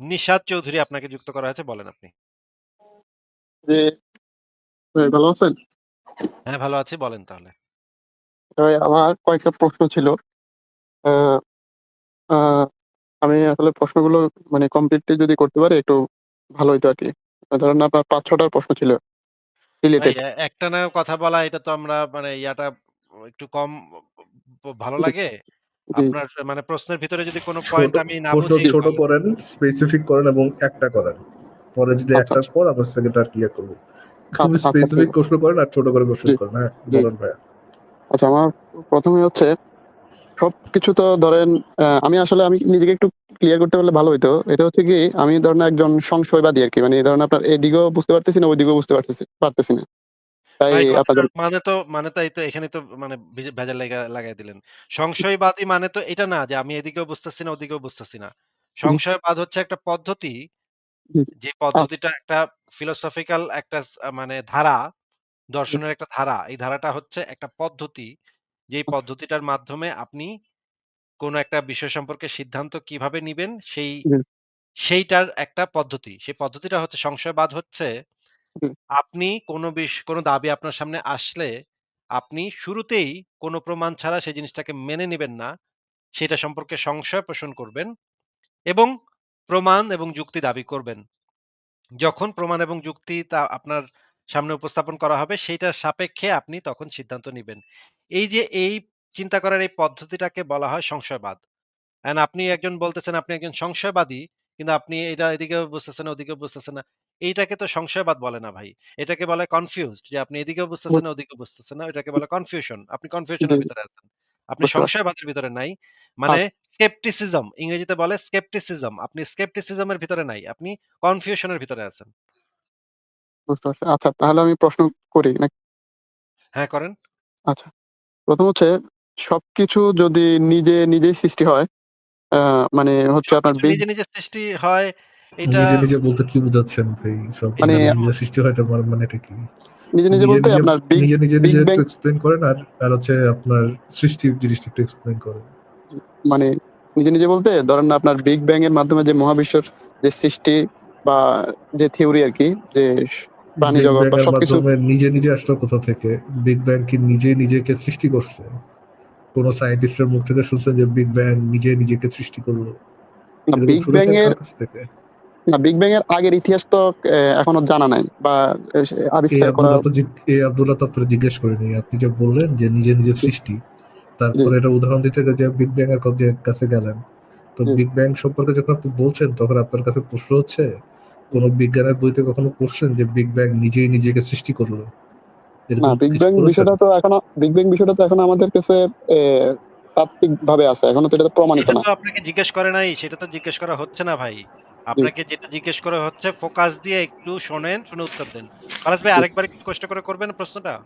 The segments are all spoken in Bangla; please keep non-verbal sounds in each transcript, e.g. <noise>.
নিশাত চৌধুরী আপনাকে যুক্ত করা হয়েছে। বলেন আপনি। ভালো আছেন? হ্যাঁ, ভালো আছি। বলেন তাহলে। আমার কয়েকটা প্রশ্ন ছিল। আমি আসলে প্রশ্নগুলো মানে কমপ্লিটলি যদি করতে পারি একটু ভালো হইতো আরকি। ধরেন আপনার পাঁচ ছটার প্রশ্ন ছিল। একটা একটানা কথা বলা এটা তো আমরা মানে ইয়াটা একটু কম ভালো লাগে? আপনার মানে প্রশ্নের ভিতরে যদি কোন পয়েন্ট আমি না বুঝি ছোট করেন, স্পেসিফিক করেন এবং একটা করেন। পরে যদি আচ্ছা, একটার আচ্ছা। পর আবার সেকেন্ড আর ক্লিয়ার করব। ঠিক স্পেসিফিক প্রশ্ন করেন আর ছোট করে কোয়েশ্চেন করেন। হ্যাঁ। বলেন ভাইয়া। আচ্ছা আমার ১ম এ হচ্ছে সবকিছু তো ধরেন আমি আসলে আমি নিজেকে একটু ক্লিয়ার করতে পারলে ভালো হইতো। এটা হচ্ছে কি আমি ধরেন একজন সংশয়বাদী আর কি মানে ধরেন আপনার এদিকেও বুঝতে পারতেছি না, ওইদিকেও বুঝতে পারতেছি পারতেছি না। তাই আপনাদের মানে তো মানে তো এই তো এখানে তো মানে ভেজাল লাগায় দিলেন। সংশয়বাদী মানে তো এটা না যে আমি এদিকেও বুঝতেছি না, ওদিকেও বুঝতেছি না। সংশয়বাদ হচ্ছে একটা পদ্ধতি, যে পদ্ধতিটা একটা ফিলোসফিক্যাল একটা মানে ধারা, দর্শনের একটা ধারা। এই ধারাটা হচ্ছে একটা পদ্ধতি, যেই আচ্ছা। পদ্ধতিটার মাধ্যমে আপনি কোন একটা বিষয় সম্পর্কে সিদ্ধান্ত কীভাবে নিবেন সেই সেইটার একটা পদ্ধতি। সেই পদ্ধতিটা হচ্ছে সংশয়বাদ হচ্ছে আপনি কোন বিষ কোন দাবি আপনার সামনে আসলে আপনি শুরুতেই কোন প্রমাণ ছাড়া সেই জিনিসটাকে মেনে নিবেন না। সেটা সম্পর্কে সংশয় পোষণ করবেন এবং প্রমাণ এবং যুক্তি দাবি করবেন। যখন প্রমাণ এবং যুক্তি তা আপনার সামনে উপস্থাপন করা হবে সেইটার সাপেক্ষে আপনি তখন সিদ্ধান্ত নিবেন। এই যে এই চিন্তা করার এই পদ্ধতিটাকে বলা হয় সংশয়বাদ। অ্যান্ড আপনি একজন বলতেছেন আপনি একজন সংশয়বাদী, কিন্তু আপনি এটা এদিকেও বুঝতেছেন না, ওদিকেও বুঝতেছেন না। এইটাকে তো সংশয়বাদ বলে না ভাই। এটাকে বলে কনফিউজড যে আপনি এদিকেও বুঝতেছেন না, ওদিকেও বুঝতেছেন না। এটাকে বলে কনফিউশন। আপনি কনফিউশন জি, এর ভিতরে আছেন। আপনি সংশয়বাদের ভিতরে নাই। মানে আচ্ছা, স্কেপটিসিজম ইংরেজিতে বলে স্কেপটিসিজম। আপনি স্কেপটিসিজম এর ভিতরে নাই। আপনি কনফিউশন এর ভিতরে আছেন। বুঝতে পারছি। আচ্ছা তাহলে আমি প্রশ্ন করি নাকি? হ্যাঁ, করেন। আচ্ছা। ১ম হচ্ছে সবকিছু যদি নিজে নিজেই সৃষ্টি হয়, মানে হচ্ছে আপনার নিজে, নিজে সৃষ্টি হয় এটা নিজে, নিজে বলতে কি বুঝাচ্ছেন ভাই? সব মানে এটা সৃষ্টি হয় মানে মানেটা কি? নিজে, নিজে বলতে আপনার নিজে, নিজে, নিজে একটু এক্সপ্লেইন করেন আর আর হচ্ছে আপনার সৃষ্টির জিনিসটা একটু এক্সপ্লেইন করেন। মানে নিজে, নিজে বলতে ধরেন না আপনার বিগ ব্যাং এর মাধ্যমে যে মহাবিশ্বের যে সৃষ্টি বা যে থিওরি আরকি যে প্রাণী জগৎ বা সবকিছু নিজে, নিজে আসলো কোথা থেকে? বিগ ব্যাং কি নিজে নিজেকে সৃষ্টি করছে? কোন সায়েন্টিস্টের মুখ থেকে শুনছেন যে বিগ ব্যাং নিজে নিজেকে সৃষ্টি করল? বিগ ব্যাং এর? না বিগ ব্যাং এর আগের ইতিহাস তো এখনও জানা নাই বা আবিষ্কার করা আব্দুল্লাহ তো জি আব্দুল্লাহ তো আপনারে জিজ্ঞেস করেনি। আপনি যে বললেন যে নিজে, নিজে সৃষ্টি। তারপরে এটা উদাহরণ দিতে গিয়ে যে বিগ ব্যাং এর কাছে গেলেন। তো বিগ ব্যাং সম্পর্কে যখন আপনি বলছেন তখন আপনার কাছে প্রশ্ন হচ্ছে, কোন বিজ্ঞানের বইতে কখনো পড়ছেন যে বিগ ব্যাং নিজেই নিজেকে সৃষ্টি করল? না বিগ ব্যাং বিষয়টা তো এখনও বিগ ব্যাং বিষয়টা তো এখনও আমাদের কাছে এ তাত্ত্বিকভাবে আছে। এখনও তো এটা প্রমাণিত সেটা না। আপনাকে জিজ্ঞেস করে নাই। সেটা তো জিজ্ঞেস করা হচ্ছে না ভাই। আপনাকে যেটা জিজ্ঞেস করা হচ্ছে ফোকাস দিয়ে একটু শোনেন, শুনে উত্তর দেন। ফারাজ ভাই আরেকবার একটু কষ্ট করে করবেন প্রশ্নটা?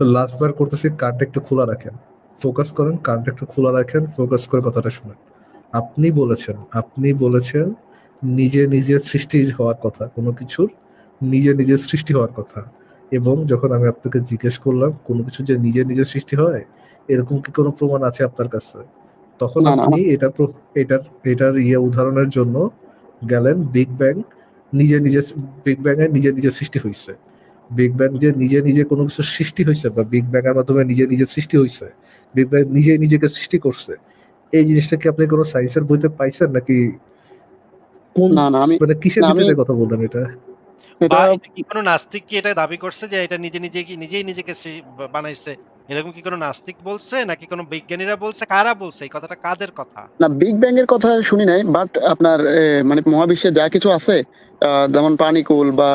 লাস্ট বার করতেছি কানটা একটু খোলা রাখেন। ফোকাস করেন, কানটা একটু খোলা রাখেন, ফোকাস করে কথাটা শুনেন। আপনি বলেছেন, আপনি বলেছেন নিজে, নিজে সৃষ্টি হওয়ার কথা। কোন কিছুর নিজে, নিজে সৃষ্টি হওয়ার কথা। এবং যখন আমি আপনাকে জিজ্ঞেস করলাম কোনো কিছু যে নিজে, নিজে সৃষ্টি হয়, এরকম কি কোনো প্রমাণ আছে আপনার কাছে? তখন আপনি এটা এটার এটার ইয়ে উদাহরণের জন্য গেলেন বিগ ব্যাং নিজে, নিজে বিগ ব্যাং এর নিজে, নিজে সৃষ্টি হইছে। বিগ ব্যাং যে নিজে, নিজে কোন কিছুর সৃষ্টি হইছে বা বিগ ব্যাং এর মাধ্যমে নিজে, নিজে সৃষ্টি হইছে। বিগ ব্যাং নিজেই নিজেকে সৃষ্টি করছে। এই জিনিসটা কি আপনি কোন সায়েন্সের বইতে পাইছেন নাকি কোন না, না আমি মানে কিসের ভিত্তিতে কথা বললেন এটা? এটা কি কোন নাস্তিক কি এটা দাবি করছে যে এটা নিজে, নিজে কি নিজেই নিজেকে বানাইছে? এরকম কি কোন নাস্তিক বলছে? নাকি কোন বিজ্ঞানীরা বলছে? কারা বলছে? এই কথাটা কাদের কথা? না বিগ ব্যাং এর কথা শুনি নাই। বাট আপনার মানে মহাবিশ্বে যা কিছু আছে যেমন প্রাণীকুল বা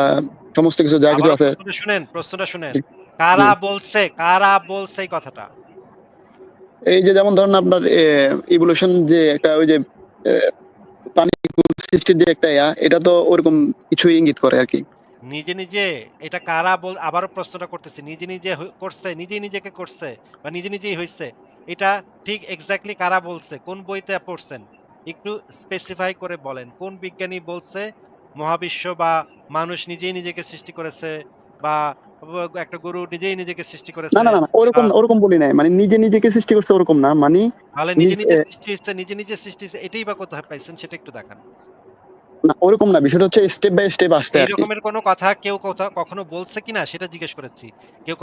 সমস্ত কিছু যা কিছু আছে শুনেন, প্রশ্নটা শুনেন। কারা বলছে? কারা বলছে এই কথাটা? এই যে যেমন ধরেন আপনার ইভোলিউশন যে একটা ওই যে প্রাণীকুল সৃষ্টির যে একটা ইয়া এটা তো ওরকম কিছুই ইঙ্গিত করে আরকি। নিজে, নিজে এটা কারা বল আবারও প্রশ্নটা করতেছি। নিজে, নিজে করছে, নিজেই নিজেকে করছে বা নিজে, নিজেই হইছে। এটা ঠিক এক্সাক্টলি কারা বলছে? কোন বইতে পড়ছেন? একটু স্পেসিফাই করে বলেন। কোন বিজ্ঞানী বলছে মহাবিশ্ব বা মানুষ নিজেই নিজেকে সৃষ্টি করেছে বা একটা গরু নিজেই নিজেকে সৃষ্টি করেছে না, না, না ওরকম ওরকম বলি নাই। মানে নিজে নিজেকে সৃষ্টি করছে ওরকম না। মানে তাহলে নিজে, নিজে সৃষ্টি হইছে, নিজে, নিজে সৃষ্টি হইছে এটাই বা কোথায় পাইছেন সেটা একটু দেখান। না ওরকম না বিষয়টা হচ্ছে স্টেপ বাই স্টেপ আসতে এই আরকি। রকমের কোনো কথা কেউ কোথাও কখনো বলছে কিনা সেটা জিজ্ঞেস করেছি। কেউ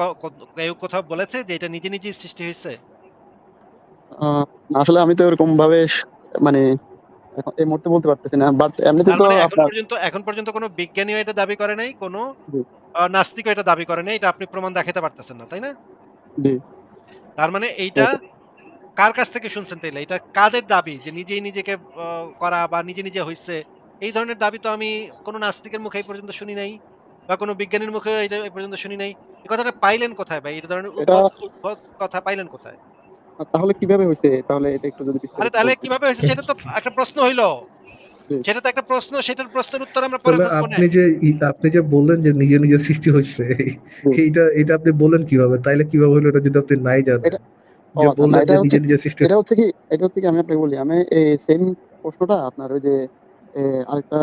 কেউ কোথাও বলেছে যে এটা নিজে, নিজেই সৃষ্টি হইছে? আ আসলে আমি তো ওরকম ভাবে মানে এই মুহূর্তে বলতে পারতেছি না। বাট এমনিতে তো মানে এখন পর্যন্ত এখন পর্যন্ত কোনো বিজ্ঞানীও এটা দাবি করে নাই, কোনো নাস্তিকও এটা দাবি করে নাই। এটা আপনি প্রমাণ দেখাইতে পারতেছেন না, তাই না? জি। তার মানে এইটা কার কাছ থেকে শুনছেন তাইলে? এটা কাদের দাবি যে নিজেই নিজেকে করা বা নিজে, নিজে হইছে? এই ধরনের দাবি তো আমি কোনো নাস্তিকের মুখে এই পর্যন্ত শুনি নাই বা কোনো বিজ্ঞানীর মুখেও এটা এই পর্যন্ত শুনি নাই। এই কথাটা পাইলেন কোথায় ভাই? এই ধরনের এটা কথা পাইলেন কোথায়? তাহলে কীভাবে হইছে? তাহলে এটা একটু যদি আরে বিস্তারিত তাহলে কীভাবে হইছে সেটা তো একটা প্রশ্ন হইল। সেটা তো একটা প্রশ্ন, সেটার প্রশ্নের উত্তর আমরা পরে তাহলে আপনি যে আপনি যে বললেন যে নিজে, নিজে সৃষ্টি হইছে এইটা এইটা আপনি বললেন কীভাবে? তাইলে কীভাবে হইল এটা যদি আপনি নাই জানেন? এটা যে বললেন যে হচ্ছে নিজে, নিজে সৃষ্টি এটা হচ্ছে কি এটা হচ্ছে কি আমি আপনাকে বলি। আমি এই সেম প্রশ্নটা আপনার ওই যে আরেকটা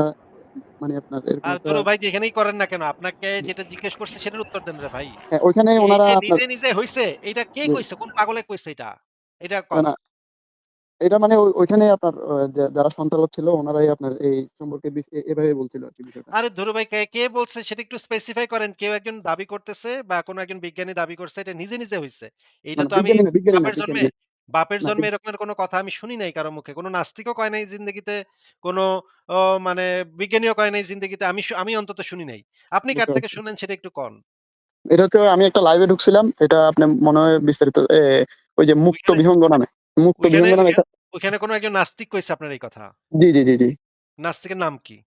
মানে আপনার আর ভাই যেখানেই করেন না কেন, আপনাকে যেটা জিজ্ঞেস করছে সেটার উত্তর দেন রে ভাই। হ্যাঁ, ওইখানে আপনার নিজে, নিজে হইছে এইটা কে কইছে? কোন পাগলে কইছে এটা? এটা না, এটা মানে ওইখানে আপনার যারা সঞ্চালক ছিল ওনারাই আপনার এই সম্পর্কে এভাবে বলছিল বিষয়টা। আরে ধুরু ভাই কে, কে বলছে সেটা একটু স্পেসিফাই করেন। কেউ একজন দাবি করতেছে বা কোনো একজন বিজ্ঞানী দাবি করছে এটা নিজে, নিজে হইছে। না, এইটা তো আমি জন্মে। বাপের জন্মে এরকমের কোনো কথা আমি শুনি নাই কারও মুখে। কোনো নাস্তিকও কয় নাই জিন্দেগিতে, কোনো মানে বিজ্ঞানীও কয় নাই জিন্দেগিতে। আমি আমি অন্তত শুনি নাই। আপনি কার বুঝতে থেকে পারছি। শুনেন সেটা একটু কন। এটা হচ্ছে আমি একটা লাইভে ঢুকছিলাম। এটা আপনার মনে হয় বিস্তারিত এ ওই যে মুক্ত ওইখানে বিহঙ্গ নামে। মুক্ত ওইখানে বিহঙ্গ নামে ওইখানে একটা ওইখানে কোনো একজন নাস্তিক কইছে আপনার এই কথা। জি, জি, জি, জি। নাস্তিকের নাম কি?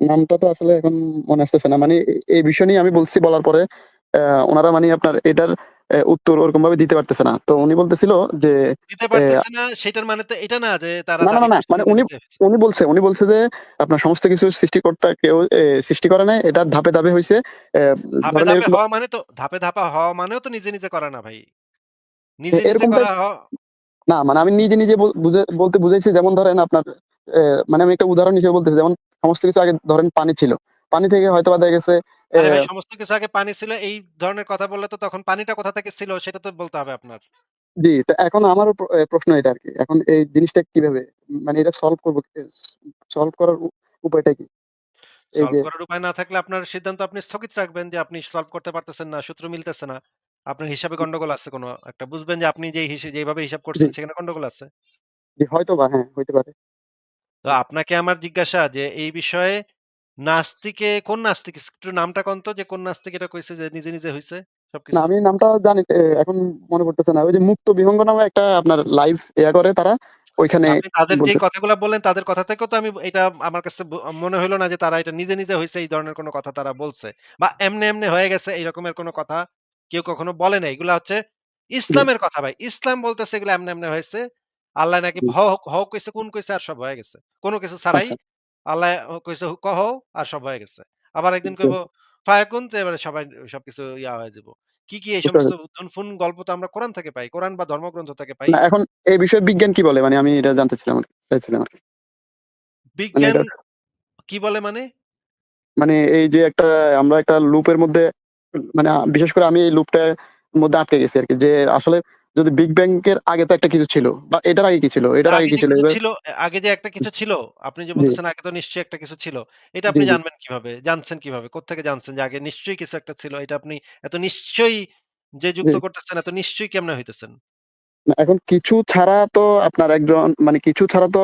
নামটা তো আসলে এখন মনে আসতেছে না। মানে এ এই বিষয় নিয়ে আমি বলছি বলার পরে উনারা মানে আপনার এটার উত্তর ওরকমভাবে দিতে পারতেছে না। তো উনি বলতেছিল যে দিতে পারতেছে না সেটার মানে তো এটা না যে তারা না, না, না, না। মানে উনি উনি বলছে উনি বলছে যে আপনার সমস্ত কিছু সৃষ্টিকর্তা কেউ সৃষ্টি করে নাই। এটা ধাপে, ধাপে হইছে। ধাপে, ধাপে হওয়া মানে তো ধাপে, ধাপে হওয়া মানেও তো নিজে, নিজে করা না ভাই। নিজে, নিজে করা না মানে আমি নিজে, নিজে বলতে বুঝাইছি যেমন ধরেন আপনার মানে আমি একটা উদাহরণ হিসেবে বলতেছি যেমন সমস্ত কিছু আগে ধরেন পানি ছিল। পানি থেকে হয়তোবা দেখা গেছে আরে ভাই সমস্ত কিছু আগে পানি ছিল এই ধরনের কথা বললে তো তখন পানিটা কোথা থেকে ছিল সেটা তো বলতে হবে আপনার। জি, তো এখন অ্যা প্রশ্ন এটা আরকি। এখন এই জিনিসটা কীভাবে মানে এটা সলভ করব সলভ করার উপায়টা কি? সলভ করার উপায় না থাকলে আপনার সিদ্ধান্ত আপনি স্থগিত রাখবেন যে আপনি সলভ করতে পারতেছেন না, সূত্র মিলতেছে না। আপনার হিসাবে গন্ডগোল আছে কোনো একটা। বুঝবেন যে আপনি যেই হিসে যেভাবে হিসাব করছেন সেখানে গন্ডগোল আছে। জি হয়তোবা হ্যাঁ, হইতে পারে। তো আপনাকে আমার জিজ্ঞাসা যে এই বিষয়ে নাস্তিকে কোন নাস্তিক একটু নামটা কন তো যে কোন নাস্তিক এটা কইছে যে নিজে, নিজে হইছে সবকিছু? আমি নামটা জানি এখন মনে পড়তেছে না। ওই যে মুক্ত বিহঙ্গ নামে একটা আপনার লাইভ ইয়া করে তারা ওইখানে আপনি তাদের বলছে। কথাগুলা বললেন তাদের কথা থেকেও তো আমি এটা আমার কাছে মনে হইল না যে তারা এটা নিজে, নিজে হইছে এই ধরনের কোনো কথা তারা বলছে। বা এমনে, এমনে হয়ে গেছে এই রকমের কোনো কথা কেউ কখনো বলে নাই। এগুলা হচ্ছে ইসলামের কথা ভাই। ইসলাম বলতেছে এগুলা এমনে, এমনে হয়েছে। আল্লাহ নাকি জি। হ হ কইছে, কোন কইছে আর সব হয়ে গেছে। কোন কিছু ছাড়াই আচ্ছা আল্লাহ কইছে কহ আর সব হয়ে গেছে। আবার একদিন কইব ফায়াকুন তো এবারে সবাই সবকিছু ইয়া হয়ে যাব। কি, কি এই সমস্ত। উদ্ভট গল্প তো আমরা কোরআন থেকে পাই। কোরআন বা ধর্মগ্রন্থ থেকে পাই। এখন এই বিষয়ে বিজ্ঞান কি বলে? মানে আমি এটা জানতে ছিলাম চাইছিলাম মানে বিজ্ঞান কি বলে মানে? মানে এই যে একটা আমরা একটা লুপের মধ্যে মানে বিশেষ করে আমি এই লুপটার মধ্যে আটকে গেছি আর কি যে আসলে যদি বিগ ব্যাং এর আগে তো একটা কিছু ছিল বা এটার আগে কি ছিল? এটার আগে কি যে ছিল? ছিল আগে যে একটা কিছু ছিল, আপনি যে জি, বলতেছেন আগে তো নিশ্চয়ই একটা কিছু ছিল। এটা আপনি জানবেন কীভাবে? জানছেন কীভাবে? কোত্থেকে জানছেন যে আগে নিশ্চয়ই কিছু একটা ছিল? এটা আপনি এত নিশ্চয়ই যে যুক্ত করতেছেন এত নিশ্চয়ই কেমনে হইতেছেন? এখন কিছু ছাড়া তো আপনার একজন মানে কিছু ছাড়া তো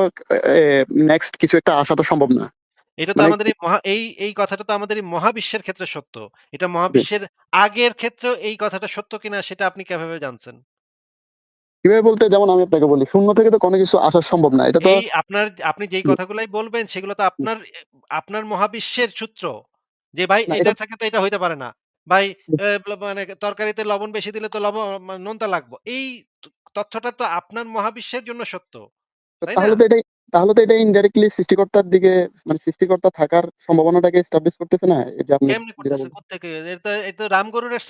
নেক্সট কিছু একটা আসা তো সম্ভব না। এটা তো মানে আমাদের এই মহা এই, এই কথাটা তো আমাদের মহাবিশ্বের ক্ষেত্রে সত্য। এটা মহাবিশ্বের আগের ক্ষেত্রেও এই কথাটা সত্য কিনা সেটা আপনি কীভাবে জানছেন? কীভাবে বলতে যেমন আমি আপনাকে বলি, শূন্য থেকে তো কোনো কিছু আসা সম্ভব না। এটা তো আপনার আপনি যেই কথাগুলাই বলবেন সেগুলো তো আপনার আপনার মহাবিশ্বের সূত্র। যে ভাই এটা থেকে তো এটা হইতে পারে না। ভাই মানে তরকারিতে লবণ বেশি দিলে তো লব মা নোনতা লাগবো। এই তথ্যটা তো আপনার মহাবিশ্বের জন্য সত্য। তাহলে তো এটাই তাহলে তো এটা ইনডাইরেক্টলি সৃষ্টিকর্তার দিকে মানে সৃষ্টিকর্তা থাকার সম্ভাবনাটাকে এস্টাবলিশ করতেছে না? এই যে আপনি কেমনে যেটা? এটা তো এটা রামগরুরের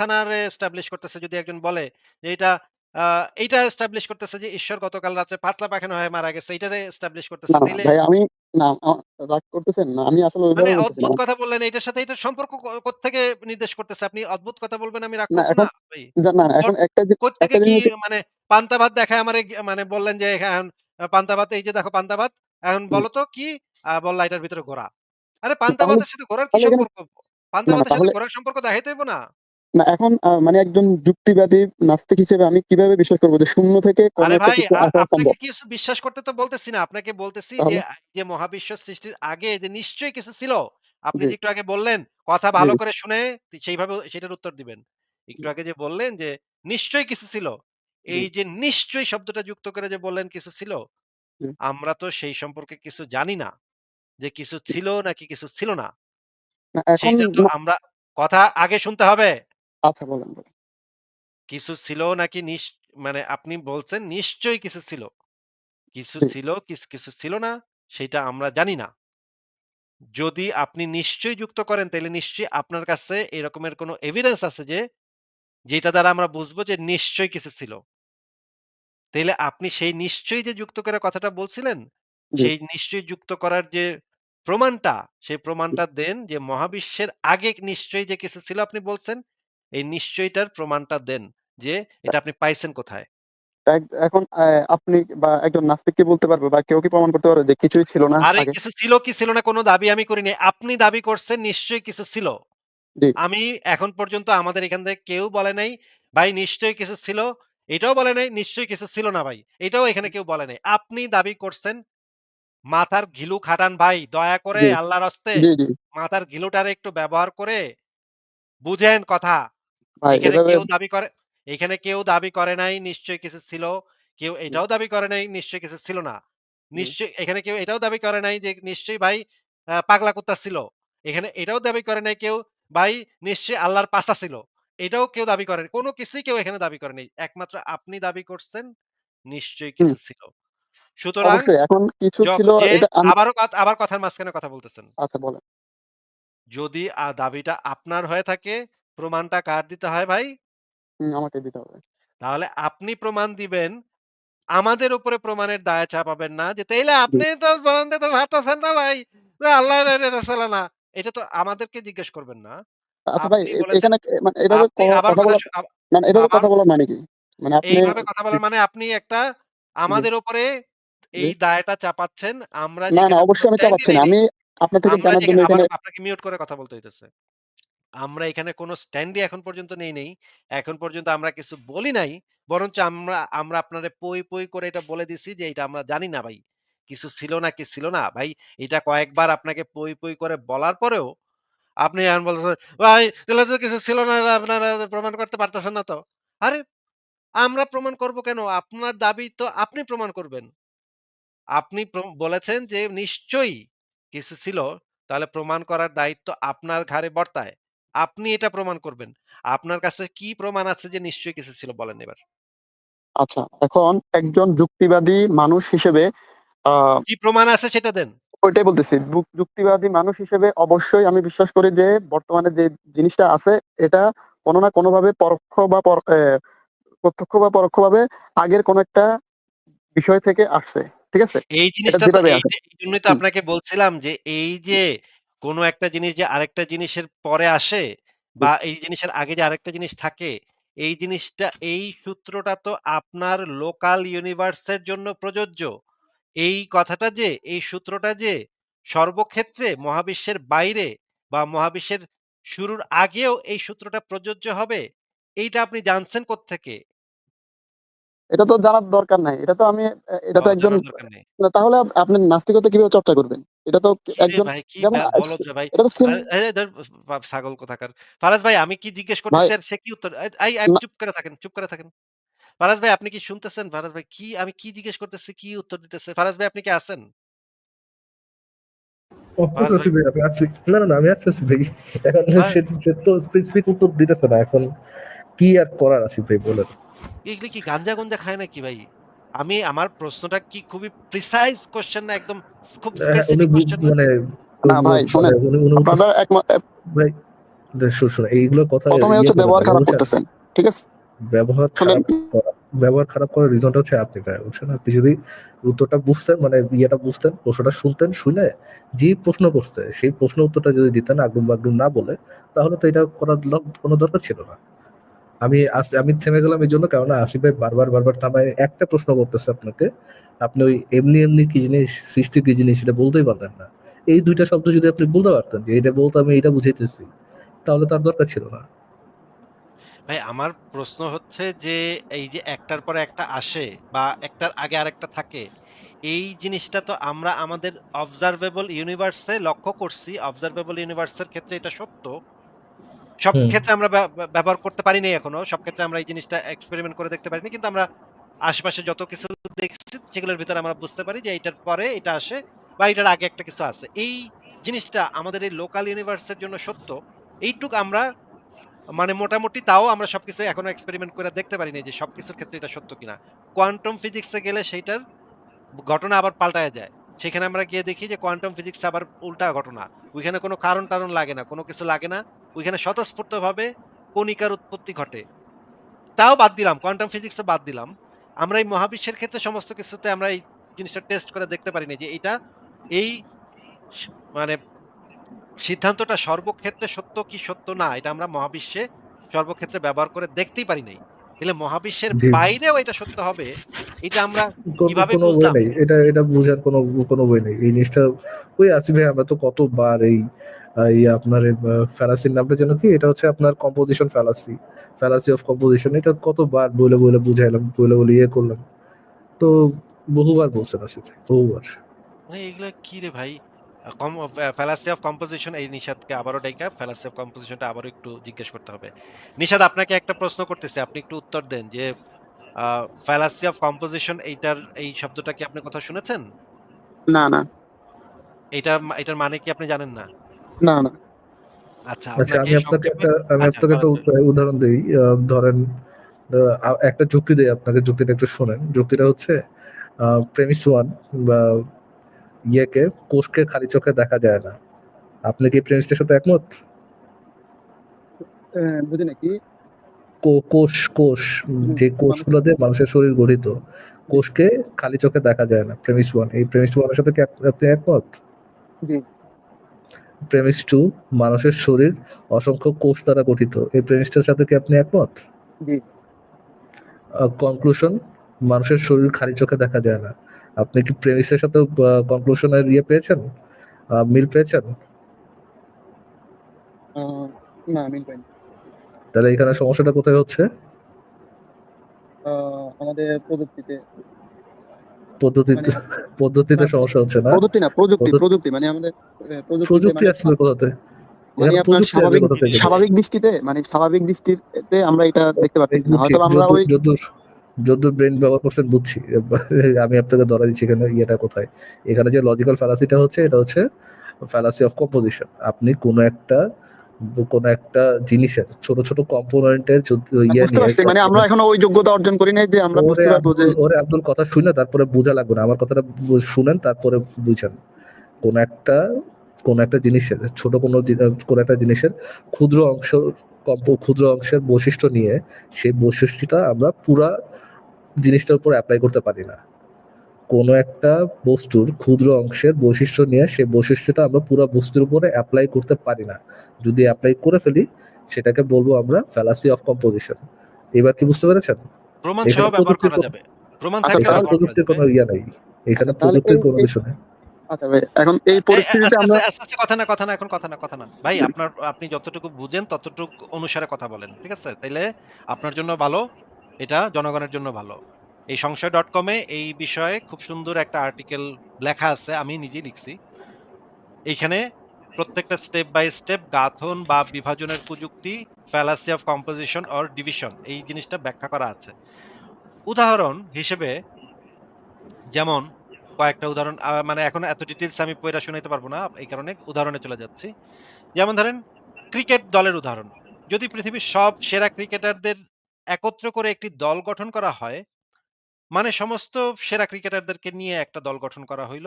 এস্টাবলিশ করতেছে যদি একজন বলে যে এটা আ এইটা এস্টাবলিশ করতেছে যে ঈশ্বর গতকাল রাত্রে পাতলা পায়খানা হয়ে মারা গেছে। এইটারে এস্টাবলিশ করতেছে। না, না তাইলে ভাই আমি না আ রাগ করতেছেন? না আমি আসলে মানে ওইভাবে বলতেছি না। অদ্ভুত কথা বললেন এটার সাথে এটার সম্পর্ক ক কোত্থেকে নির্দেশ করতেছে? আপনি অদ্ভুত কথা বলবেন আমি রাগ না করব এখন না ভাই? যা না, এখন একটা জি কোত্থেকে একটা কি জিনিস মানে পান্তা ভাত দেখায় আমারে গি মানে বললেন যে এখন আ পান্তা ভাত এই যে দেখো পান্তা ভাত। এখন। বলো তো কি? আ বললা এটার ভিতরে ঘোড়া। আরে পান্তা তাহলে ভাতের সাথে ঘোড়ার কি তাহলে এখানে সম্পর্ক? পান্তা না, না ভাতের সাথে তাহলে ঘোড়ার সম্পর্ক দেখাইতে হইব না? না এখন মানে একজন যুক্তিবাদী নাস্তিক হিসেবে আমি কীভাবে বিশ্বাস করব যে শূন্য থেকে আরে ভাই আপনাকে? কিছু বিশ্বাস করতে তো বলতেছি না। আপনাকে বলতেছি যে, যে মহাবিশ্ব সৃষ্টির আগে যে নিশ্চয়ই কিছু ছিল। আপনি যে একটু আগে বললেন, কথা ভালো করে শুনে সেইভাবে সেটার উত্তর দিবেন। একটু আগে যে বললেন যে, নিশ্চয়ই কিছু ছিল। এই যে নিশ্চয়ই শব্দটা যুক্ত করে যে বললেন কিছু ছিল, আমরা তো সেই সম্পর্কে কিছু জানি না। যে কিছু ছিল নাকি কিছু ছিল না। এখন তো আমরা কথা আগে শুনতে হবে। আচ্ছা বলেন, বলেন। কিছু ছিল নাকি নিস মানে আপনি বলছেন নিশ্চয়ই কিছু ছিল। কিছু জি, ছিল, কিস কিছু ছিল না সেইটা আমরা জানি না। যদি আপনি নিশ্চয়ই যুক্ত করেন তাইলে নিশ্চয়ই আপনার কাছে এরকমের কোনো এভিডেন্স আছে যে, যেটা দ্বারা আমরা বুঝব যে নিশ্চয়ই কিছু ছিল। তাইলে আপনি সেই নিশ্চয়ই যে যুক্ত করে কথাটা বলছিলেন, জি, সেই নিশ্চয়ই যুক্ত করার যে প্রমাণটা, সেই জি। প্রমাণটা দেন যে মহাবিশ্বের আগে নিশ্চয়ই যে কিছু ছিল আপনি বলছেন, এই নিশ্চয়ইটার প্রমাণটা দেন যে এটা আপনি পাইছেন কোথায়? এখন আপনি বা একজন নাস্তিক কি বলতে পারবে বা কেউ কি প্রমাণ করতে পারবে যে কিছুই ছিল না আরে কিছু ছিল কি ছিল না কোনো দাবি আমি করি নাই। আপনি দাবি করছেন নিশ্চয়ই কিছু ছিল। আমি এখন পর্যন্ত আমাদের এখান থেকে কেউ বলে নাই, ভাই নিশ্চয়ই কিছু ছিল। এটাও বলে নাই, নিশ্চয়ই কিছু ছিল না ভাই। এটাও এখানে কেউ বলে নাই। আপনি দাবি করছেন, মাথার ঘিলু খাটান ভাই। দয়া করে আল্লাহর হস্তে। মাথার ঘিলুটারে একটু ব্যবহার করে বুঝেন কথা। ভাই এখানে এভাবে কেউ দাবি করে এখানে কেউ দাবি করে নাই নিশ্চয়ই কিছু ছিল। কেউ এটাও দাবি করে নাই নিশ্চয়ই কিছু ছিল না। জি, নিশ্চয়ই এখানে কেউ এটাও দাবি করে নাই যে নিশ্চয়ই ভাই পাগলা কুত্তা ছিল। এখানে এটাও দাবি করে নাই কেউ ভাই নিশ্চয়ই আল্লাহর পাছা ছিল। এটাও কেউ দাবি করে। কোন কিছুই কেউ এখানে দাবি করে নাই। একমাত্র আপনি দাবি করছেন নিশ্চয়ই কিছু ছিল। সুতরাং এখন কিছু ছিল আবারও আবার কথার মাঝখানে কথা বলতেছেন। আচ্ছা বলেন। যদি দাবিটা আপনার হয়ে থাকে প্রমাণটা কার দিতে হয় ভাই? আমাকে দিতে হবে। তাহলে আপনি প্রমাণ দিবেন। আমাদের উপরে প্রমাণের দায় চাপাবেন না যে, "তাইলে আপনি তো প্রমাণ দিতে পারতেছেন না ভাই। আল্লাহ রাসূল না।" এটা তো আমাদেরকে জিজ্ঞেস করবেন না। আচ্ছা ভাই এখানে মানে এভাবে কথা বলা মানে এভাবে কথা বলার মানে কি? মানে আপনি এইভাবে কথা বলার মানে আপনি একটা আমাদের উপরে এই দায়টা চাপাচ্ছেন। আমরা না, না অবশ্যই আমি চাপাচ্ছি না। আমি আপনার থেকে জানার জন্য এখানে আপনাকে মিউট করে কথা বলতে হইতেছে। আমরা এখানে কোনো স্ট্যান্ডই এখন পর্যন্ত নেই নাই। এখন পর্যন্ত আমরা কিছু বলি নাই। বরঞ্চ আমরা আমরা আপনারে পই, পই করে এটা বলে দিছি যে, "এটা আমরা জানি না ভাই। কিছু ছিল না কি ছিল না?" ভাই এটা কয়েকবার আপনাকে পই, পই করে বলার পরেও আপনি এখন বলতেছেন, "ভাই তাহলে তো কিছু ছিল না আপনারা প্রমাণ করতে পারতেছেন না তো।" আরে আমরা প্রমাণ করব কেন? আপনার দাবি তো আপনি প্রমাণ করবেন। আপনি বলেছেন যে নিশ্চয়ই কিছু ছিল, তাহলে প্রমাণ করার দায়িত্ব আপনার ঘাড়ে বর্তায়। আপনি এটা প্রমাণ করবেন। আপনার কাছে কি প্রমাণ আছে যে নিশ্চয়ই কিছু ছিল বলেন এবার? আচ্ছা এখন একজন যুক্তিবাদী মানুষ হিসেবে কি প্রমাণ আছে সেটা দেন। ওইটাই বলতেছি। যুক্তিবাদী মানুষ হিসেবে অবশ্যই আমি বিশ্বাস করি যে বর্তমানে যে জিনিসটা আছে এটা কোনো না কোনভাবে পরোক্ষ বা প্রত্যক্ষ বা পরোক্ষভাবে আগের কোন একটা বিষয় থেকে আসছে। ঠিক আছে? এই জিনিসটা এই জন্যই তো আপনাকে বলছিলাম যে এই যে কোন একটা জিনিস যে আরেকটা জিনিসের পরে আসে বা এই জিনিসের আগে যে আরেকটা জিনিস থাকে, এই জিনিসটা এই সূত্রটা তো আপনার লোকাল ইউনিভার্সের জন্য প্রযোজ্য। এই কথাটা যে এই সূত্রটা যে সর্বক্ষেত্রে মহাবিশ্বের বাইরে বা মহাবিশ্বের শুরুর আগেও এই সূত্রটা প্রযোজ্য হবে, এইটা আপনি জানছেন কোত্থেকে? এটা তো জানার দরকার নাই। এটা তো আমি এটা তো একজন তাহলে আপনি নাস্তিকতা কীভাবে চর্চা করবেন? এটা তো একজন। এটা তো ছাগল কোথাকার। ফারাজ ভাই আমি কি জিজ্ঞেস করতেছি সে কি উত্তর এই এই চুপ করে থাকেন, চুপ করে থাকেন। ফারাজ ভাই আপনি কি শুনতেছেন? ফারাজ ভাই কি আমি কি জিজ্ঞেস করতেছি, কি উত্তর দিতেছে? ফারাজ ভাই আপনি কি আছেন? আমি না, না, না আমি আসতেছি ভাই। এখন সে সে তো স্পেসিফিক উত্তর দিতেছে না। এখন কি আর করার আছে ভাই বলেন? এগুলি কি গাঞ্জা-গুঞ্জা খায় নাকি ভাই? আমি আমার প্রশ্নটা কি খুবই প্রিসাইজ কোয়েশ্চেন না একদম খুব স্পেসিফিক বু কোয়েশ্চেন না? মানে না ভাই শোনেন আপনাদের একমত এ ভাই শো শোনো এইগুলো কথা ১ম এ ইয়ে হচ্ছে ব্যবহার খারাপ করতেছেন। ঠিক আছে? ব্যবহার শোনেন খারাপ ব্যবহার খারাপ করার রিজনটা হচ্ছে আপনি ভাই বুঝছেন? আপনি যদি উত্তরটা বুঝতেন মানে ইয়েটা বুঝতেন, প্রশ্নটা শুনতেন, শুনে যে প্রশ্ন করছে সেই প্রশ্ন উত্তরটা যদি দিতেন আগ্রুম বাগ্রুম না বলে তাহলে তো এটা করার কোনো দরকার ছিল না। আমি আমি থেমে গেলাম এইজন্য কারণ আসিফ ভাই বারবার, বারবার থামায় একটা প্রশ্ন করতেছে আপনাকে। আপনি ওই এমনি, এমনি কি জিনিস, সৃষ্টি কি জিনিস সেটা বলতেই পারলেন না। এই দুইটা শব্দ যদি আপনি বলতে পারতেন যে এটা বলতে আমি এটা বুঝাইতেছি, তাহলে তার দরকার ছিল না। ভাই আমার প্রশ্ন হচ্ছে যে এই যে একটার পরে একটা আসে বা একটার আগে আরেকটা থাকে। এই জিনিসটা তো আমরা আমাদের অবজারভেবল ইউনিভার্সে লক্ষ্য করছি। অবজারভেবল ইউনিভার্সের ক্ষেত্রে এটা সত্য। সব ক্ষেত্রে আমরা ব্যা ব্যা ব্যবহার করতে পারি নাই এখনও। সব ক্ষেত্রে আমরা এই জিনিসটা এক্সপেরিমেন্ট করে দেখতে পারিনি। কিন্তু আমরা আশেপাশে যত কিছু দেখছি সেগুলোর ভিতরে আমরা বুঝতে পারি যে এইটার পরে এটা আসে বা এটার আগে একটা কিছু আছে। এই জিনিসটা আমাদের এই লোকাল ইউনিভার্সের জন্য সত্য। এইটুক আমরা মানে মোটামুটি তাও আমরা সবকিছু এখনও এক্সপেরিমেন্ট করে দেখতে পারি পারিনি যে সবকিছুর ক্ষেত্রে এটা সত্য কিনা। কোয়ান্টাম ফিজিক্সে গেলে সেইটার ঘটনা আবার পাল্টায় যায়। সেখানে আমরা গিয়ে দেখি যে কোয়ান্টাম ফিজিক্স আবার উল্টা ঘটনা। ওইখানে কোনো কারণ-টারণ লাগে না। কোনো কিছু লাগে না। ওইখানে স্বতঃস্ফূর্তভাবে কণিকার উৎপত্তি ঘটে। তাও বাদ দিলাম। কোয়ান্টাম ফিজিক্স বাদ দিলাম। আমরা এই মহাবিশ্বের ক্ষেত্রে সমস্ত কিছুতে আমরা এই জিনিসটা টেস্ট করে দেখতে পারিনি যে এটা এই মানে সিদ্ধান্তটা সর্বক্ষেত্রে সত্য কি সত্য না এটা আমরা মহাবিশ্বে সর্বক্ষেত্রে ব্যবহার করে দেখতেই পারি নাই। তাহলে মহাবিশ্বের বাইরেও এটা সত্য হবে এটা আমরা কীভাবে বুঝলাম? এটা এটা বুঝার কোনো কোনো ওয়ে নেই। এই জিনিসটা ওই আসিফ ভাই আমরা তো কতবার এই ইয়ে আপনার ফ্যালাসির নামটা যেন কি? এটা হচ্ছে আপনার composition fallacy. Fallacy of composition এটা কতবার বলে, বলে বুঝাইলাম, বলে, বলে ইয়ে করলাম। তো বহুবার বলছেন ভাই, বহুবার। মানে এগুলা কি রে ভাই? কম ফ্যালাসি অফ কম্পোজিশন এই নিশাদকে আবারও ডাইকা ফ্যালাসি অফ কম্পোজিশনটা আবারও একটু জিজ্ঞেস করতে হবে। নিশাদ আপনাকে একটা প্রশ্ন করতেছি। আপনি একটু উত্তর দেন যে ফ্যালাসি অফ কম্পোজিশন এইটার এই শব্দটা কি আপনি কোথাও শুনেছেন? না, না। এইটার মা এটার মানে কি আপনি জানেন না? না, না। আচ্ছা আচ্ছা আমি আপনাকে একটা আমি আচ্ছা আপনাকে একটা। উদাহরণ দেই। ধরেন একটা যুক্তি দেই আপনাকে যুক্তিটা একটু শোনেন। যুক্তিটা হচ্ছে প্রেমিস 1 বা ইয়েকে কোষকে খালি চোখে দেখা যায় না। আপনি কি প্রেমিসটার সাথে একমত? বুঝি নাই কি? কো কোষ, কোষ যে কোষগুলো দিয়ে মানুষের শরীর গঠিত। কোষকে খালি চোখে দেখা যায় না। প্রেমিস ওয়ান এই প্রেমিস 1 এর সাথে কি আপনি একমত? জি। প্রেমিস 2 মানুষের শরীর অসংখ্য কোষ দ্বারা গঠিত। এই প্রেমিসটার সাথে কি আপনি একমত? কনক্লুশন মানুষের শরীর খালি চোখে দেখা যায় না। আপনি কি প্রেমিসের সাথে আ কনক্লুশন এর ইয়ে পেয়েছেন? মিল পেয়েছেন? না মিল পাইনি। তাহলে এখানে সমস্যাটা কোথায় হচ্ছে? আমাদের প্রযুক্তিতে পদ্ধতিতে মানে পদ্ধতিতে সমস্যা হচ্ছে না? প্রযুক্তি না প্রযুক্তি, প্রযুক্তি মানে আমাদের প্রযুক্তি মানে আসলে কোথাতে? মানে আপনার স্বাভাবিক স্বাভাবিক দৃষ্টিতে মানে স্বাভাবিক দৃষ্টিতে আমরা এটা দেখতে পারতেছি না। হয়তোবা আমরা ওই যদ্দূর ব্রেইন ব্যবহার করছেন বুঝছি। <laughs> আমি আপনাকে ধরা দিচ্ছি এখানে ইয়েটা কোথায়। এখানে যে লজিক্যাল ফ্যালাসিটা হচ্ছে এটা হচ্ছে ফ্যালাসি অফ কম্পোজিশন। আপনি কোনো একটা কোনো একটা জিনিসের ছোট, ছোট কম্পোনেন্টের ইয়ে মানে আমরা এখনও ওই যোগ্যতা অর্জন করি নাই যে আমরা বুঝতে পারব যে ওরে আব্দুল কথা শুইনা তারপরে বুঝা লাগবে না। আমার কথাটা শুনেন তারপরে বুঝেন। কোন একটা কোন একটা জিনিসের ছোট কোনো কোন একটা জিনিসের ক্ষুদ্র অংশ কম্প ক্ষুদ্র অংশের বৈশিষ্ট্য নিয়ে সেই বৈশিষ্ট্যটা আমরা পুরা জিনিসটার উপর অ্যাপ্লাই করতে পারি না। কোনো একটা বস্তুর ক্ষুদ্র অংশের বৈশিষ্ট্য নিয়ে সেই বৈশিষ্ট্যটা আমরা পুরা বস্তুর উপরে এপ্লাই করতে পারি না। যদি এপ্লাই করে ফেলি সেটাকে বলব আমরা ফ্যালাসি অফ কম্পোজিশন। এবার কি বুঝতে পেরেছেন? প্রমাণ সহ ব্যবহার করা যাবে। প্রমাণ আচ্ছা থাকলে প্রযুক্তির কোনো ইয়ে নাই। এখানে প্রযুক্তির কোনো কিছু নেই। আচ্ছা ভাই এখন এই পরিস্থিতিতে আমরা আস্তে, আস্তে কথা না, কথা না, এখন কথা না, কথা না। ভাই আপনার আপনি যতটুকু বুঝেন ততটুক অনুসারে কথা বলেন। ঠিক আছে? তাইলে আপনার জন্য ভালো, এটা জনগণের জন্য ভালো। এই সংশয় ডট কমে এই বিষয়ে খুব সুন্দর একটা আর্টিকেল লেখা আছে। আমি নিজেই লিখছি। এইখানে প্রত্যেকটা স্টেপ বাই স্টেপ গাঁথন বা বিভাজনের প্রযুক্তি, fallacy of composition or division এই জিনিসটা ব্যাখ্যা করা আছে। উদাহরণ হিসেবে যেমন কয়েকটা উদাহরণ মানে এখন এত ডিটেলস আমি পইড়া শুনাইতে পারব না। এই কারণে উদাহরণে চলে যাচ্ছি। যেমন ধরেন ক্রিকেট দলের উদাহরণ। যদি পৃথিবীর সব সেরা ক্রিকেটারদের একত্র করে একটি দল গঠন করা হয়, মানে সমস্ত সেরা ক্রিকেটারদেরকে নিয়ে একটা দল গঠন করা হইল।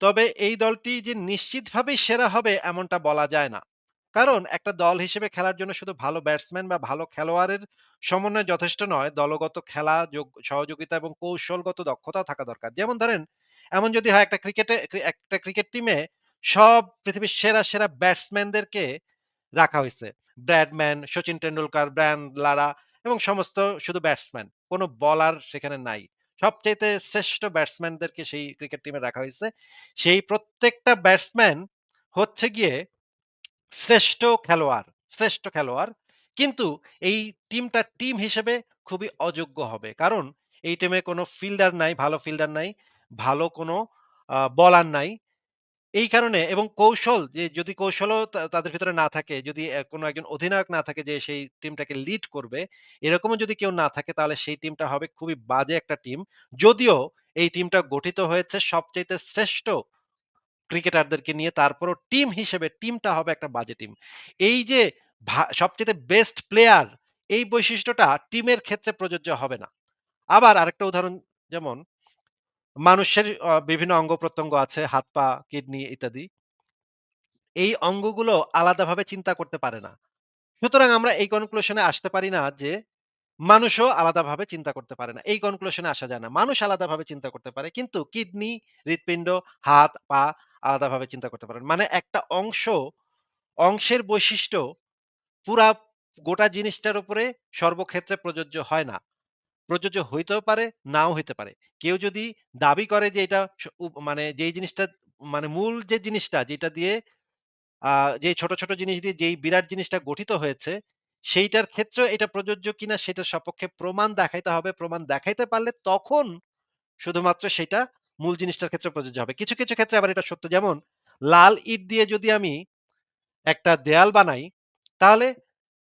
তবে এই দলটি যে নিশ্চিতভাবেই সেরা হবে এমনটা বলা যায় না। কারণ একটা দল হিসেবে খেলার জন্য শুধু ভালো ব্যাটসম্যান বা ভালো খেলোয়াড়ের সমন্বয় যথেষ্ট নয়। দলগত খেলা, যোগ সহযোগিতা এবং কৌশলগত দক্ষতাও থাকা দরকার। যেমন ধরেন এমন যদি হয় একটা ক্রিকেটে একটা ক্রিকেট টিমে সব পৃথিবীর সেরা, সেরা ব্যাটসম্যানদেরকে রাখা হইছে। Bradman, Sachin Tendulkar, Brian Lara এবং সমস্ত শুধু ব্যাটসম্যান। কোনো বলার সেখানে নাই। সবচাইতে শ্রেষ্ঠ ব্যাটসম্যানদেরকে সেই ক্রিকেট টিমে রাখা হয়েছে সেই প্রত্যেকটা ব্যাটসম্যান হচ্ছে গিয়ে শ্রেষ্ঠ খেলোয়াড়, শ্রেষ্ঠ খেলোয়াড়। কিন্তু এই টিমটা টিম হিসেবে খুবই অযোগ্য হবে। কারণ এই টিমে কোনো ফিল্ডার নাই, ভালো ফিল্ডার নাই, ভালো কোনো বলার নাই। এই কারণে এবং কৌশল যে যদি কৌশলও তাদের ভিতরে না থাকে, যদি কোন একজন অধিনায়ক না থাকে যে সেই টিমটাকে লিড করবে, এরকমও যদি কেউ না থাকে তাহলে সেই টিমটা হবে খুবই বাজে একটা টিম। যদিও এই টিমটা গঠিত হয়েছে সবচাইতে শ্রেষ্ঠ ক্রিকেটারদেরকে নিয়ে তারপরও টিম হিসেবে টিমটা হবে একটা বাজে টিম। এই যে ভা সবচাইতে বেস্ট প্লেয়ার এই বৈশিষ্ট্যটা টিমের ক্ষেত্রে প্রযোজ্য হবে না। আবার আরেকটা উদাহরণ যেমন মানুষের বিভিন্ন অঙ্গ-প্রত্যঙ্গ আছে, হাত-পা, কিডনি ইত্যাদি। এই অঙ্গগুলো আলাদাভাবে চিন্তা করতে পারে না। সুতরাং আমরা এই কনক্লুশন আসতে পারি না যে মানুষও আলাদাভাবে চিন্তা করতে পারে না। এই কনক্লুশন আসা যায় না। মানুষ আলাদাভাবে চিন্তা করতে পারে। কিন্তু কিডনি, হৃৎপিণ্ড, হাত, পা আলাদাভাবে চিন্তা করতে পারে মানে একটা অংশ, অংশের বৈশিষ্ট্য পুরা গোটা জিনিসটার উপরে সর্বক্ষেত্রে প্রযোজ্য হয় না। প্রযোজ্য হইতেও পারে, নাও হইতে পারে। কেউ যদি দাবি করে যে এটা মানে যেই জিনিসটা মানে মূল যে জিনিসটা যেটা দিয়ে যেই ছোট, ছোট জিনিস দিয়ে যেই বিরাট জিনিসটা গঠিত হয়েছে, সেইটার ক্ষেত্রেও এটা প্রযোজ্য কিনা সেটার সপক্ষে প্রমাণ দেখাইতে হবে। প্রমাণ দেখাইতে পারলে তখন শুধুমাত্র সেটা মূল জিনিসটার ক্ষেত্রে প্রযোজ্য হবে। কিছু, কিছু ক্ষেত্রে আবার এটা সত্য। যেমন লাল ইট দিয়ে যদি আমি একটা দেয়াল বানাই, তাহলে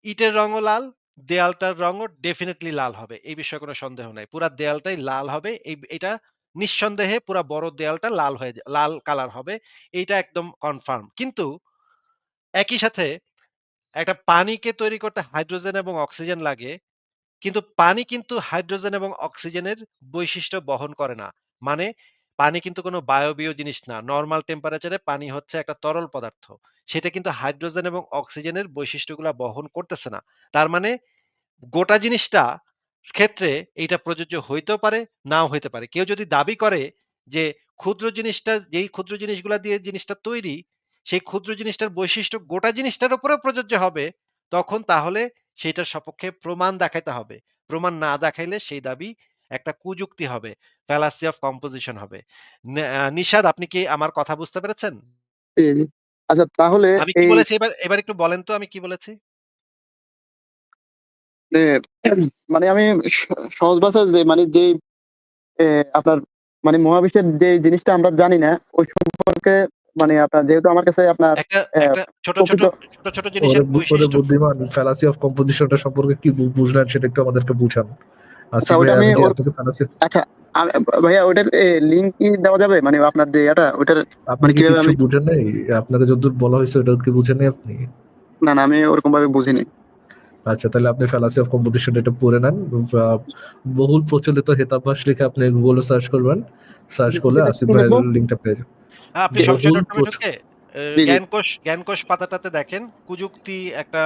ইটের রঙও লাল, দেয়ালটার রঙও ডেফিনিটলি লাল হবে। এই বিষয়ে কোন সন্দেহ নাই। পুরা দেয়ালটাই লাল হবে। এই এটা নিঃসন্দেহে পুরা বড় দেয়ালটা লাল হয়ে লাল কালার হবে। এইটা একদম কনফার্ম। কিন্তু একই সাথে একটা পানিকে তৈরি করতে হাইড্রোজেন এবং অক্সিজেন লাগে। কিন্তু পানি কিন্তু হাইড্রোজেন এবং অক্সিজেনের বৈশিষ্ট্য বহন করে না। মানে পানি কিন্তু কোনো বায়বীয় জিনিস না। নর্মাল টেম্পারেচারে পানি হচ্ছে একটা তরল পদার্থ। সেটা কিন্তু হাইড্রোজেন এবং অক্সিজেনের বৈশিষ্ট্যগুলা বহন করতেছে না। তার মানে গোটা জিনিসটা ক্ষেত্রে এইটা প্রযোজ্য হইতেও পারে, নাও হইতে পারে। কেউ যদি দাবি করে যে ক্ষুদ্র জিনিসটা যেই ক্ষুদ্র জিনিসগুলা দিয়ে জিনিসটা তৈরি, সেই ক্ষুদ্র জিনিসটার বৈশিষ্ট্য গোটা জিনিসটার উপরেও প্রযোজ্য হবে, তখন তাহলে সেইটার সপক্ষে প্রমাণ দেখাইতে হবে। প্রমাণ না দেখাইলে সেই দাবি একটা কুযুক্তি হবে। ফ্যালাসি অফ কম্পোজিশন হবে। নিশাদ আপনি কি আমার কথা বুঝতে পেরেছেন? আচ্ছা তাহলে আমি কি বলেছি এবার এবার একটু বলেন তো আমি কি বলেছি? মানে মানে আমি সহজ ভাষায় যে মানে এ আপনার মানে মহাবিশ্বের যে জিনিসটা আমরা জানি না, ওই সম্পর্কে মানে আপনার যেহেতু আমার কাছে আপনার একটা ছোট, ছোট, ছোট, ছোট জিনিসের বৈশিষ্ট্য বুদ্ধিমান ফ্যালাসি অফ কম্পোজিশনটা সম্পর্কে কি বুঝলেন সেটা একটু আমাদেরকে বুঝান। আচ্ছা আমি আচ্ছা ভাইয়া ওইটার লিংক কি দেওয়া যাবে? মানে আপনার যে ইয়াটা ওইটার আপনি মানে কি কিছু বুঝেন নাই? আপনাকে যতদূর বলা হয়েছে ওটা কি বুঝেন নাই আপনি? না, না আমি ওরকম ভাবে বুঝিনি। আচ্ছা তাহলে আপনি ফ্যালাসি অফ কম্পোজিশন এটা পড়ে নেন। বহুল প্রচলিত হেতাভ্যাস লিখে আপনি গুগলে সার্চ করবেন। সার্চ করলে আসিফ ভাইয়ের? লিংকটা পেয়ে যাবেন। আপনি ঢুকে। জ্ঞানকোষ জ্ঞানকোষ পাতাটাতে দেখেন কুযুক্তি একটা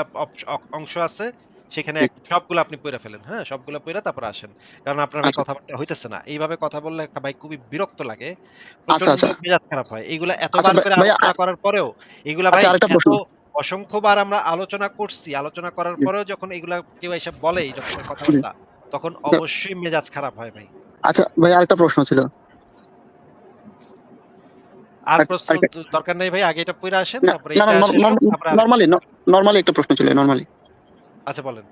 অংশ আছে। সেখানে সবগুলো আপনি পইড়া ফেলেন। হ্যাঁ? সবগুলো পইড়া তারপরে আসেন। কারণ আপনার ভাই আচ্ছা। কথাবার্তা হইতেছে না। এইভাবে কথা বললে ভাই খুবই বিরক্ত লাগে। আচ্ছা, প্রচণ্ড আচ্ছা। মেজাজ খারাপ হয়। আচ্ছা এতবার করে আলোচনা করার পরেও এগুলা ভাই এত অসংখ্যবার আমরা আলোচনা করছি। আলোচনা করার পরেও যখন এগুলা কেউ এসে বলে এই রকমের জি। কথাবার্তা, তখন অবশ্যই মেজাজ খারাপ হয় ভাই। আচ্ছা ভাই আরেকটা প্রশ্ন ছিল। আর প্রশ্ন দরকার নাই ভাই। আগে এটা পইড়া আসেন। তারপরে আরেকটা নরমালি নরমালি একটা প্রশ্ন ছিল নরমালি। আচ্ছা বলেন।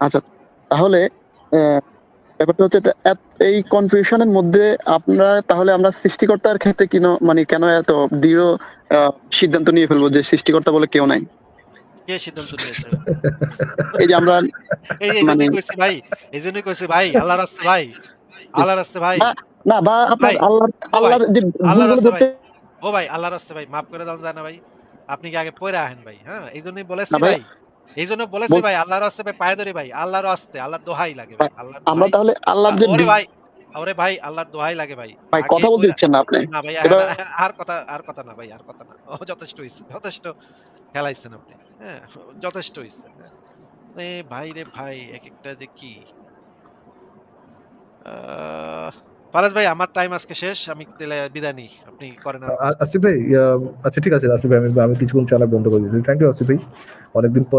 আচ্ছা তাহলে ব্যাপারটা হচ্ছে এই কনফিউশন এর মধ্যে আপনারা তাহলে আমরা সৃষ্টিকর্তার ক্ষেত্রে কিন মানে কেন এত দৃঢ় সিদ্ধান্ত নিয়ে ফেলব যে সৃষ্টিকর্তা বলে কেউ নাই? কে সিদ্ধান্ত নিয়েছে? এই যে আমরা এই মানে কইছি ভাই, এইজন্যই কইছি ভাই আল্লাহর রাস্তে ভাই, আল্লাহর রাস্তে ভাই। না, বা আপনার ভাই, আল্লাহর ও ভাই, আল্লাহর যে আল্লাহর রাস্তে ভাই। ও ভাই আল্লাহর রাস্তে ভাই মাফ করে ভাই? আপনি কি আগে পইড়া আহেন ভাই। হ্যাঁ? এইজন্যই বলেছি ভাই ভাই। এইজন্য বলেছি ভাই আল্লাহর ভাই পায়ে ধরি ভাই। আল্লাহর আল্লাহর দোহাই লাগে ভাই। আল্লাহর আমরা তাহলে আল্লাহর যে ওরে ভাই, ওরে ভাই আল্লাহর দোহাই লাগে ভাই। ভাই কথা বলতে দিচ্ছেন না আপনি। না ভাই আর কথা আর কথা না ভাই, আর কথা না। ও যথেষ্ট হইছে। যথেষ্ট খেলাইছেন আপনি। হ্যাঁ? যথেষ্ট হইছে। এ ভাই রে ভাই একেকটা যে কি? ফারাজ ভাই আমার টাইম আজকে শেষ। আমি তাইলে বিদায় নিই। আপনি করেন। আসিফ ভাই আচ্ছা ঠিক আছে আসিফ ভাই আমি আমি কিছুক্ষণ চালা বন্ধ করে দিয়েছি। থ্যাংক ইউ আসিফ ভাই। অনেকদিন পরে